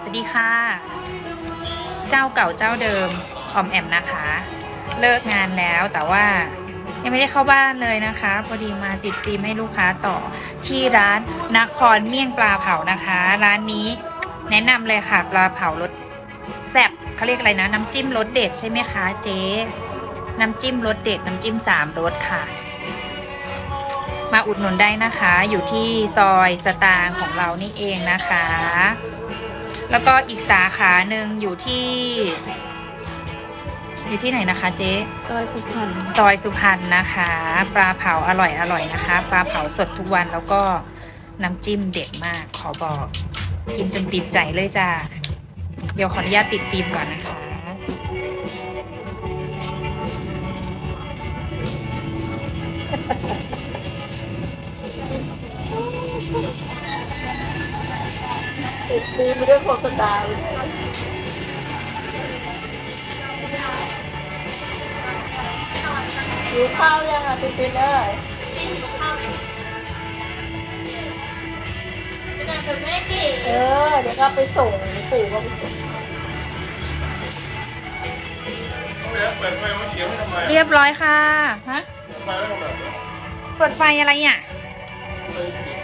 สวัสดีค่ะ เจ้าเก่าเจ้าเดิมออมแอมนะคะ เลิกงานแล้วแต่ว่ายังไม่ได้เข้าบ้านเลยนะคะ พอดีมาติดฟิล์มให้ลูกค้าต่อที่ร้านนครเมี่ยงปลาเผานะคะ ร้านนี้แนะนำเลยค่ะปลาเผารสแซ่บเขาเรียกอะไรนะ น้ำจิ้มรสเด็ดใช่ไหมคะเจ๊ น้ำจิ้มรสเด็ดน้ำจิ้มสามรสค่ะ มาอุดหนุนได้นะคะ อยู่ที่ซอยสตางค์ของเรานี่เองนะคะ แล้วก็อีกสาขาหนึ่งอยู่ที่ อยู่ที่ไหนนะคะเจ๊ซอยสุพรรณซอยสุพรรณนะคะ ปลาเผาอร่อยอร่อยนะคะ ปลาเผาสดทุกวันแล้วก็น้ำจิ้มเด็ดมากขอบอกกินจนติดใจเลยจ้าเดี๋ยวขออนุญาตติดฟิล์มก่อนนะคะ ติดตีไปด้วยโฆษณาหิวข้าวยังอะติดติดเลยเออ เดี๋ยวก็ไปส่งปู่ก็ไปส่งเปิดไฟมาเขียวให้ทำไมเรียบร้อยค่ะ ฮะไฟแล้วทำไมเปิดไฟอะไรอะเปิด